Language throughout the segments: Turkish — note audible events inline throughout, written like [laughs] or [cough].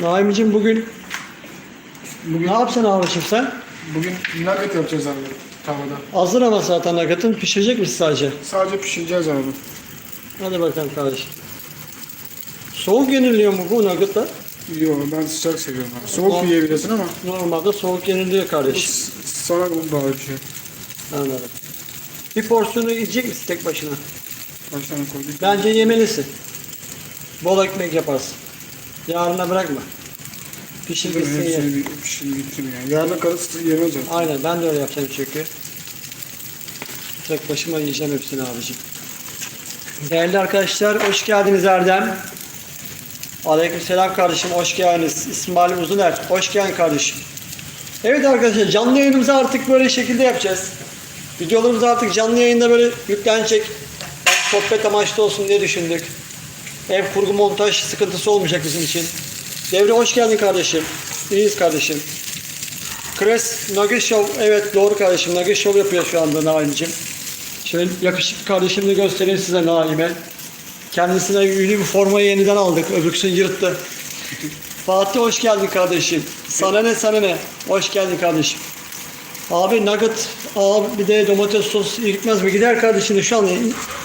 Naim'cim bugün Bugün, ne yapsan abicim sen? bugün nugget yapacağız abi tavada. Hazır ama zaten nugget'ın pişirecek misin sadece? Sadece pişireceğiz abi. Hadi bakalım kardeşim. Soğuk yeniliyor mu bu nugget'lar? Yo ben sıcak seviyorum abi. Soğuk Tamam. yiyebilirsin ama Normalde soğuk yeniliyor bu kardeşim. s- sana bağlı bir şey. Anladım. Bir porsiyonu yiyecek misin tek başına? Kaç tane koyduk? Bence yemelisin. Bol ekmek yaparsın. Yarına bırakma. Pişir gitsin ye. Hepsini bir pişir gitsin yani. Yarına kalırsa yemez zaten. Aynen ben de öyle yapacağım çünkü. Tek başıma yiyeceğim hepsini abicim. Değerli arkadaşlar hoş geldiniz Erdem. Aleykümselam kardeşim hoş geldiniz. İsmail Uzuner hoş geldin kardeşim. Evet arkadaşlar canlı yayınımızı artık böyle şekilde yapacağız. Videolarımız artık canlı yayında böyle yüklenecek. Sohbet amaçlı olsun diye düşündük. Ev kurgu montaj sıkıntısı olmayacak bizim için. Devre hoş geldin kardeşim. İyiyiz kardeşim. Chris Nugget Show. Evet doğru kardeşim. Nugget Show yapıyor şu anda Naim'cim. Şöyle yakışıklı kardeşimi de göstereyim size Naim'e. Kendisine ünlü bir formayı yeniden aldık. Öbüksün yırttı. [laughs] Fatih hoş geldin kardeşim. Sana ne sana ne. Hoş geldin kardeşim. Abi nugget, abi bir de domates sos gitmez mi? Gider kardeşim şu an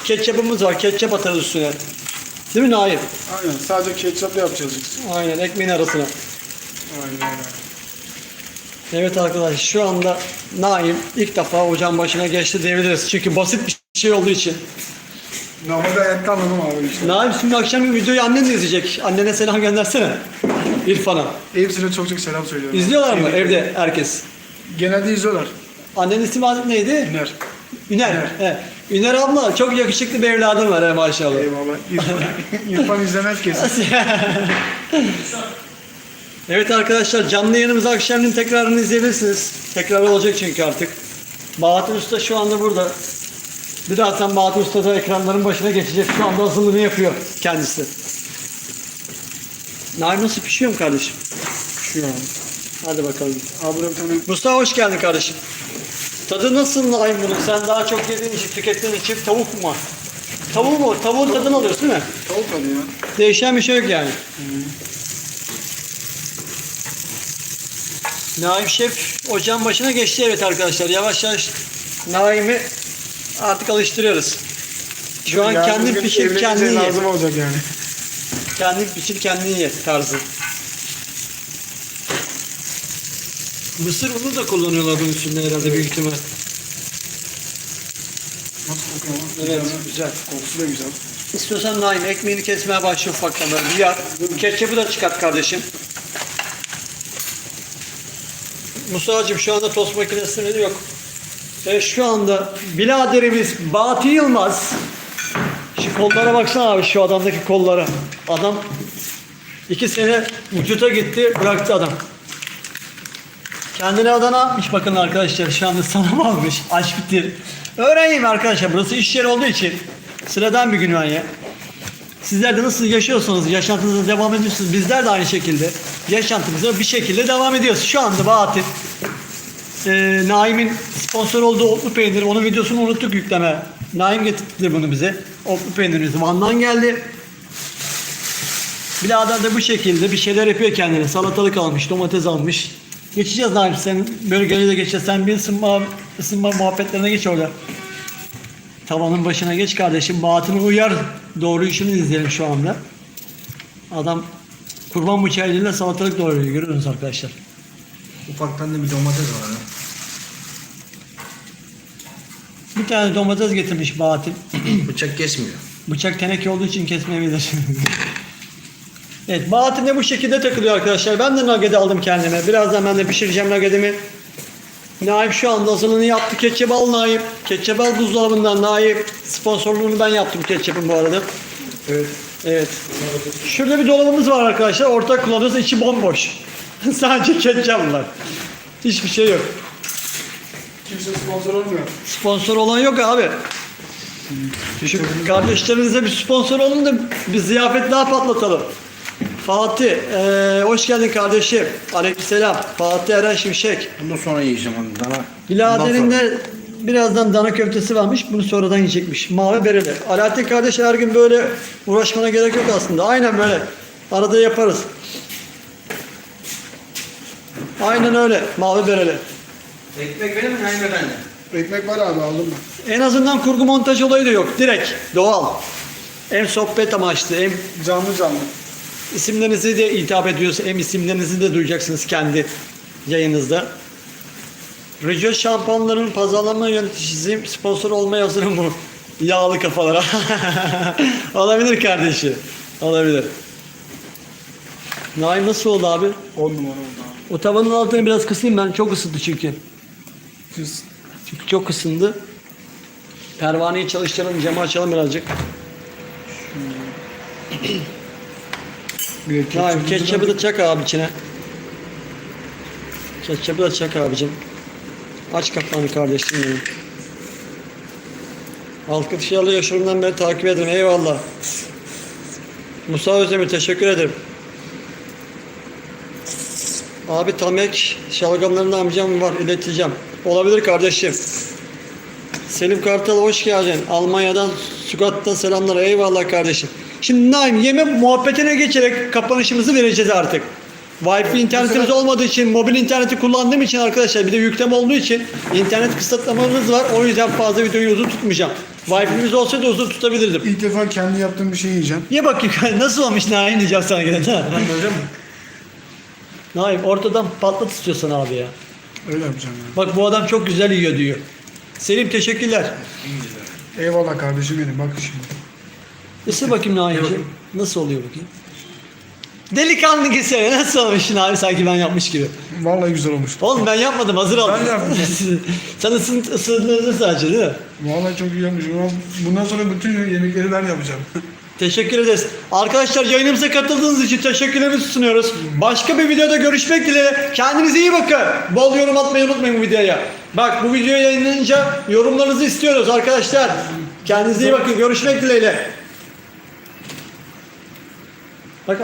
ketçapımız var. Ketçap atarız üstüne. Değil mi Naim? Aynen sadece ketçapla yapacağız. Aynen ekmeğin arasına. Aynen öyle. Evet arkadaşlar şu anda Naim ilk defa ocağın başına geçti diyebiliriz. Çünkü basit bir şey olduğu için. Normalde hayatta anladım abi işte. Naim şimdi akşam bir videoyu annen de izleyecek. Annene selam göndersene. İrfan'a. Hepsine çok çok selam söylüyorum. İzliyorlar mı Evet. evde herkes? Genelde izliyorlar. Annenin ismi neydi? Üner. Üner. Üner. Üner abla çok yakışıklı bir evladın var he maşallah. Eyvallah. İrfan, İrfan izlemez kesin. [laughs] Evet arkadaşlar canlı yayınımızı akşamleyin tekrarını izleyebilirsiniz. Tekrar olacak çünkü artık. Bahattin Usta şu anda burada. Birazdan Bahattin Usta da ekranların başına geçecek. Şu anda hazırlığını yapıyor kendisi. Naim nasıl pişiyor mu kardeşim? Şu an. Hadi bakalım. Tane Mustafa hoş geldin kardeşim. Tadı nasıl Naim bunun? Sen daha çok yediğin için, tükettiğin için tavuk mu? Tavuk mu? Tavuğun tadını alıyorsun değil mi? tavuk adı ya. Değişen bir şey yok yani. Naim Şef ocağın başına geçti evet arkadaşlar. Yavaş yavaş Naim'i artık alıştırıyoruz. Şu an Yarın kendin pişir evlenince kendin ye. lazım olacak yani. Kendin pişir kendin ye tarzı. Mısır unu da kullanıyorlar bunun üstünde herhalde büyük ihtimal. Nasıl kokuyor? Evet Güzel. Kokusu da güzel. İstiyorsan Naim ekmeğini kesmeye başla ufaktan böyle bir yar. Ketçapı da çıkart kardeşim. Musa'cığım şu anda tost makinesi yok. E, şu anda biraderimiz Bati Yılmaz. Şu kollara baksana abi şu adamdaki kollara. Adam iki sene vücuta gitti bıraktı adam. Kendine Adana atmış bakın arkadaşlar şu anda sana almış. Aç bitir. Öğreneyim arkadaşlar burası iş yeri olduğu için sıradan bir gün var ya. Sizler de nasıl yaşıyorsanız, yaşantınıza devam ediyorsunuz. Bizler de aynı şekilde yaşantımıza bir şekilde devam ediyoruz. Şu anda Bahattin e, Naim'in sponsor olduğu otlu peynir, onun videosunu unuttuk yükleme. Naim getirdi bunu bize. Otlu peynirimiz Van'dan geldi. Birader de bu şekilde bir şeyler yapıyor kendine. Salatalık almış, domates almış. Geçeceğiz Naim sen bölgeye de geçeceğiz. Sen bir ısınma, ısınma muhabbetlerine geç orada. Tavanın başına geç kardeşim. Bahattin'i uyar. Doğru işini izleyelim şu anda. Adam kurban bıçağıyla salatalık doğruyor. Görüyorsunuz arkadaşlar. Ufaktan da bir domates var. ha. Bir tane domates getirmiş Bahattin. Bıçak kesmiyor. Bıçak teneke olduğu için kesmeyebilir. [laughs] evet Bahattin de bu şekilde takılıyor arkadaşlar. Ben de nugget aldım kendime. Birazdan ben de pişireceğim nuggetimi. Naim şu anda hazırlığını yaptı. Ketçap al Naim. Ketçap al buzdolabından Naim. Sponsorluğunu ben yaptım ketçapın bu arada. Evet. Evet. Şurada bir dolabımız var arkadaşlar. Ortak kullanıyoruz. içi bomboş. [laughs] Sadece ketçap var. Hiçbir şey yok. Kimse sponsor olmuyor. Sponsor olan yok abi. Şu kardeşlerinize bir sponsor olun da bir ziyafet daha patlatalım. Fatih, eee, hoş geldin kardeşim. Aleykümselam. Fatih Eren Şimşek. Bundan sonra yiyeceğim onu. Dana. Bilader'in Bundan sonra. de birazdan dana köftesi varmış. Bunu sonradan yiyecekmiş. Mavi bereli. Alaaddin kardeş her gün böyle uğraşmana gerek yok aslında. Aynen böyle. Arada yaparız. Aynen öyle. Mavi bereli. Ekmek benim mi Naim Efendi? Ekmek var abi aldım ben. En azından kurgu montaj olayı da yok. Direkt doğal. Hem sohbet amaçlı hem Canlı canlı. İsimlerinizi de hitap ediyoruz. Hem isimlerinizi de duyacaksınız kendi yayınızda. Rejo şampuanların pazarlama yöneticisi sponsor olmaya hazırım bu yağlı kafalara. [laughs] Olabilir kardeşi. Olabilir. Naim nasıl oldu abi? 10 numara oldu abi. O tavanın altını biraz kısayım ben. Çok ısıttı çünkü. Kız. Çünkü çok ısındı. Pervaneyi çalıştıralım, camı açalım birazcık. Bir Naim ketçapı da çak abi içine. Ketçapı da çak abicim. Aç kapağını kardeşim benim. Halkı dışarıda yaşamından beri takip ederim. Eyvallah. Musa Özdemir teşekkür ederim. Abi Tamek şalgamlarını amcam var ileteceğim. Olabilir kardeşim. Selim Kartal hoş geldin. Almanya'dan Sugat'tan selamlar. Eyvallah kardeşim. Şimdi Naim yeme muhabbetine geçerek kapanışımızı vereceğiz artık. Wi-Fi internetimiz olmadığı için, mobil interneti kullandığım için arkadaşlar bir de yükleme olduğu için internet kısıtlamamız var. O yüzden fazla videoyu uzun tutmayacağım. Wi-Fi'miz olsaydı uzun tutabilirdim. İlk defa kendi yaptığım bir şey yiyeceğim. Ye bakayım [laughs] nasıl olmuş Naim diyeceğim sana böyle mi? Naim ortadan patlat istiyorsan abi ya. Öyle yapacağım yani. Bak bu adam çok güzel yiyor diyor. Selim teşekkürler. Eyvallah kardeşim benim bak şimdi. Isır bakayım Naim'ciğim. Nasıl oluyor bakayım? Delikanlı gitsene [laughs] nasıl olmuş Naim sanki ben yapmış gibi. Vallahi güzel olmuş. Oğlum ben yapmadım hazır aldım. Ben yaptım. [laughs] Sen ısın, ısırdın sadece değil mi? Vallahi çok iyi olmuş. Bundan sonra bütün yemekleri ben yapacağım. [laughs] Teşekkür ederiz. Arkadaşlar yayınımıza katıldığınız için teşekkürlerimizi sunuyoruz. Başka bir videoda görüşmek dileğiyle. Kendinize iyi bakın. Bol yorum atmayı unutmayın bu videoya. Bak bu video yayınlanınca yorumlarınızı istiyoruz arkadaşlar. Kendinize iyi bakın. Görüşmek dileğiyle.